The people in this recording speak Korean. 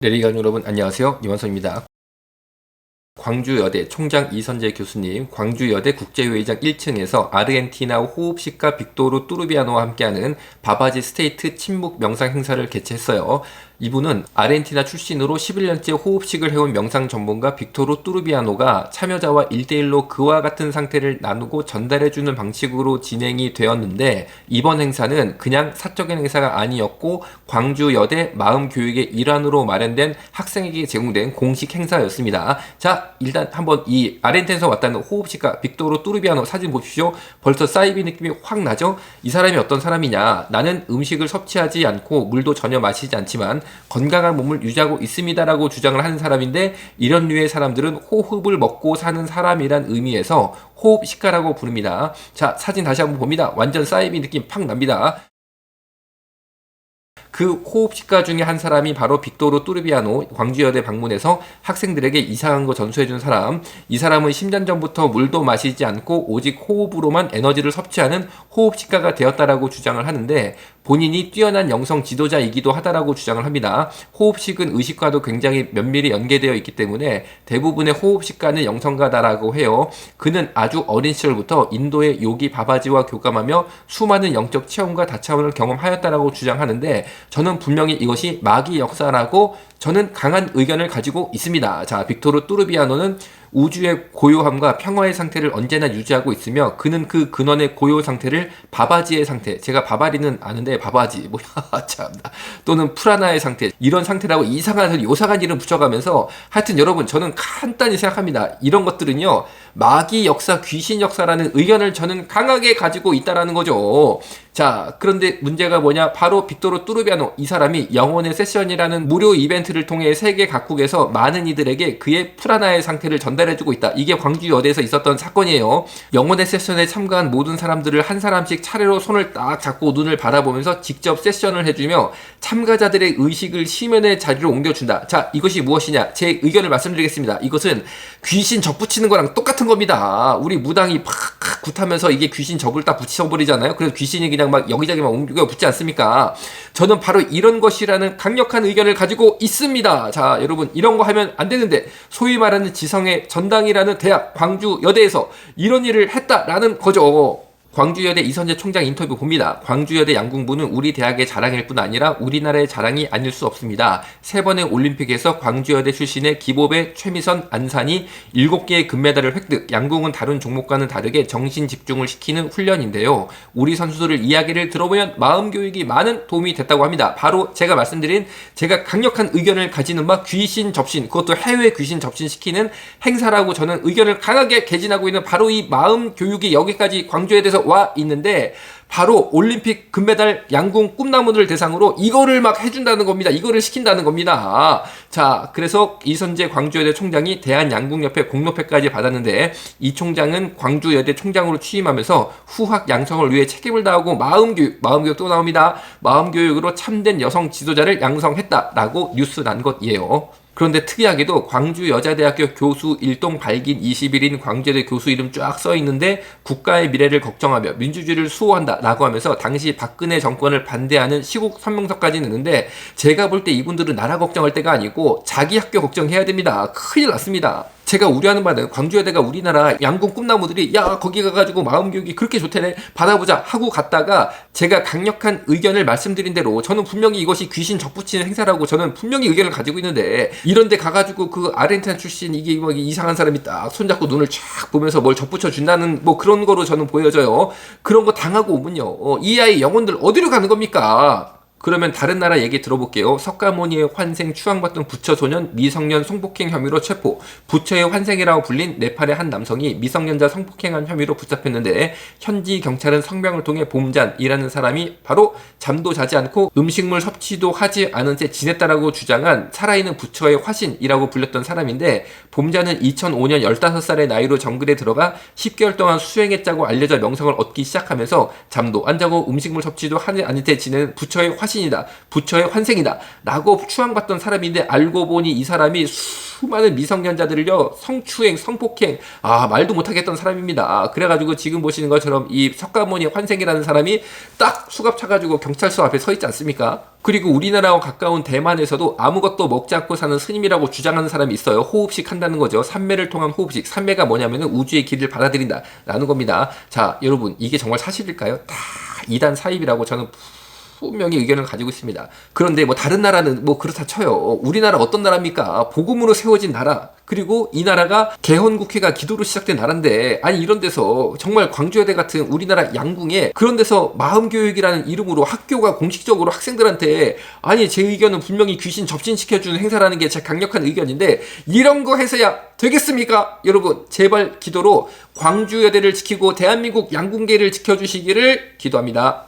내리간 여러분 안녕하세요 이완성입니다. 광주여대 총장 이선재 교수님, 광주여대 국제회의장 1층에서 아르헨티나 호흡식가 빅토르 뚜르비아노와 함께하는 바바지 스테이트 친목 명상 행사를 개최했어요. 이분은 아르헨티나 출신으로 11년째 호흡식을 해온 명상 전문가 빅토르 뚜르비아노가 참여자와 1대1로 그와 같은 상태를 나누고 전달해주는 방식으로 진행이 되었는데 이번 행사는 그냥 사적인 행사가 아니었고 광주여대 마음교육의 일환으로 마련된 학생에게 제공된 공식 행사였습니다. 자, 일단 한번 이 아르헨티나에서 왔다는 호흡식가 빅토르 뚜르비아노 사진 보십시오. 벌써 사이비 느낌이 확 나죠? 이 사람이 어떤 사람이냐? 나는 음식을 섭취하지 않고 물도 전혀 마시지 않지만 건강한 몸을 유지하고 있습니다라고 주장을 하는 사람인데 이런 류의 사람들은 호흡을 먹고 사는 사람이란 의미에서 호흡식가라고 부릅니다. 자, 사진 다시 한번 봅니다. 완전 사이비 느낌 팍 납니다. 그 호흡식가 중에 한 사람이 바로 빅토르 뚜르비아노 광주여대 방문해서 학생들에게 이상한 거 전수해준 사람. 이 사람은 10년 전부터 물도 마시지 않고 오직 호흡으로만 에너지를 섭취하는 호흡식가가 되었다라고 주장을 하는데 본인이 뛰어난 영성 지도자이기도 하다라고 주장을 합니다. 호흡식은 의식과도 굉장히 면밀히 연계되어 있기 때문에 대부분의 호흡식가는 영성가다라고 해요. 그는 아주 어린 시절부터 인도의 요기 바바지와 교감하며 수많은 영적 체험과 다차원을 경험하였다라고 주장하는데 저는 분명히 이것이 마귀 역사라고 저는 강한 의견을 가지고 있습니다. 자, 빅토르 뚜르비아노는 우주의 고요함과 평화의 상태를 언제나 유지하고 있으며 그는 그 근원의 고요 상태를 바바지의 상태, 제가 바바리는 아는데 바바지, 뭐야, 참나. 또는 프라나의 상태, 이런 상태라고 이상한 요상한 이름 붙여가면서 하여튼 여러분 저는 간단히 생각합니다. 이런 것들은요, 마귀 역사, 귀신 역사라는 의견을 저는 강하게 가지고 있다라는 거죠. 자, 그런데 문제가 뭐냐? 바로 빅토르 뚜르비아노 이 사람이 영혼의 세션이라는 무료 이벤트를 통해 세계 각국에서 많은 이들에게 그의 프라나의 상태를 전달 해주고 있다. 이게 광주 여대에서 있었던 사건이에요. 영혼의 세션에 참가한 모든 사람들을 한 사람씩 차례로 손을 딱 잡고 눈을 바라보면서 직접 세션을 해주며 참가자들의 의식을 시면의 자리로 옮겨준다. 자, 이것이 무엇이냐? 제 의견을 말씀드리겠습니다. 이것은 귀신 적붙이는 거랑 똑같은 겁니다. 우리 무당이 팍 굿하면서 이게 귀신 적을 딱 붙여버리잖아요. 그래서 귀신이 그냥 막 여기저기 막 옮겨 붙지 않습니까? 저는 바로 이런 것이라는 강력한 의견을 가지고 있습니다. 자, 여러분, 이런 거 하면 안 되는데, 소위 말하는 지성의 전당이라는 대학, 광주 여대에서 이런 일을 했다라는 거죠. 광주여대 이선재 총장 인터뷰 봅니다. 광주여대 양궁부는 우리 대학의 자랑일 뿐 아니라 우리나라의 자랑이 아닐 수 없습니다. 세 번의 올림픽에서 광주여대 출신의 기보배, 최미선, 안산이 7개의 금메달을 획득. 양궁은 다른 종목과는 다르게 정신 집중을 시키는 훈련인데요. 우리 선수들 이야기를 들어보면 마음 교육이 많은 도움이 됐다고 합니다. 바로 제가 말씀드린 제가 강력한 의견을 가지는 바 귀신 접신, 그것도 해외 귀신 접신시키는 행사라고 저는 의견을 강하게 개진하고 있는 바로 이 마음 교육이 여기까지 광주에 대해서 와 있는데 바로 올림픽 금메달 양궁 꿈나무들 대상으로 이거를 막 해준다는 겁니다. 이거를 시킨다는 겁니다. 자, 그래서 이선재 광주여대 총장이 대한양궁협회 공로패까지 받았는데 이 총장은 광주여대 총장으로 취임하면서 후학 양성을 위해 책임을 다하고 마음교육, 마음교육 또 나옵니다. 마음교육으로 참된 여성 지도자를 양성했다라고 뉴스 난 것이에요. 그런데 특이하게도 광주 여자대학교 교수 일동 발긴 20일인 광주대 교수 이름 쫙 써 있는데 국가의 미래를 걱정하며 민주주의를 수호한다 라고 하면서 당시 박근혜 정권을 반대하는 시국 선명서까지 넣는데 제가 볼 때 이분들은 나라 걱정할 때가 아니고 자기 학교 걱정해야 됩니다. 큰일 났습니다. 제가 우려하는 바는 광주여대가 우리나라 양궁 꿈나무들이 야 거기 가가지고 마음 교육이 그렇게 좋대네. 받아보자 하고 갔다가 제가 강력한 의견을 말씀드린 대로 저는 분명히 이것이 귀신 적붙이는 행사라고 저는 분명히 의견을 가지고 있는데 이런데 가가지고 그 아르헨티나 출신 이게 뭐 이상한 사람이 딱 손잡고 눈을 쫙 보면서 뭘 적붙여 준다는 뭐 그런 거로 저는 보여져요. 그런 거 당하고 오면요. 어, 이 아이 영혼들 어디로 가는 겁니까 그러면 다른 나라 얘기 들어볼게요. 석가모니의 환생 추앙받던 부처 소년 미성년 성폭행 혐의로 체포. 부처의 환생이라고 불린 네팔의 한 남성이 미성년자 성폭행한 혐의로 붙잡혔는데 현지 경찰은 성명을 통해 봄잔이라는 사람이 바로 잠도 자지 않고 음식물 섭취도 하지 않은 채 지냈다라고 주장한 살아있는 부처의 화신이라고 불렸던 사람인데 봄잔은 2005년 15살의 나이로 정글에 들어가 10개월 동안 수행했다고 알려져 명성을 얻기 시작하면서 잠도 안 자고 음식물 섭취도 하지 않은 채 지내는 부처의 화신 화신이다. 부처의 환생이다. 라고 추앙받던 사람인데 알고 보니 이 사람이 수많은 미성년자들을요 성추행, 성폭행, 아 말도 못하겠던 사람입니다. 그래가지고 지금 보시는 것처럼 이 석가모니 환생이라는 사람이 딱 수갑 차가지고 경찰서 앞에 서 있지 않습니까? 그리고 우리나라와 가까운 대만에서도 아무것도 먹지 않고 사는 스님이라고 주장하는 사람이 있어요. 호흡식 한다는 거죠. 삼매를 통한 호흡식. 삼매가 뭐냐면은 우주의 길을 받아들인다 라는 겁니다. 자, 여러분 이게 정말 사실일까요? 다 이단 사입이라고 저는 분명히 의견을 가지고 있습니다. 그런데 뭐 다른 나라는 뭐 그렇다 쳐요. 우리나라 어떤 나라입니까? 복음으로 세워진 나라. 그리고 이 나라가 개헌국회가 기도로 시작된 나라인데 아니 이런 데서 정말 광주여대 같은 우리나라 양궁에 그런 데서 마음교육이라는 이름으로 학교가 공식적으로 학생들한테 아니 제 의견은 분명히 귀신 접신시켜주는 행사라는 게 제 강력한 의견인데 이런 거 해서야 되겠습니까? 여러분 제발 기도로 광주여대를 지키고 대한민국 양궁계를 지켜주시기를 기도합니다.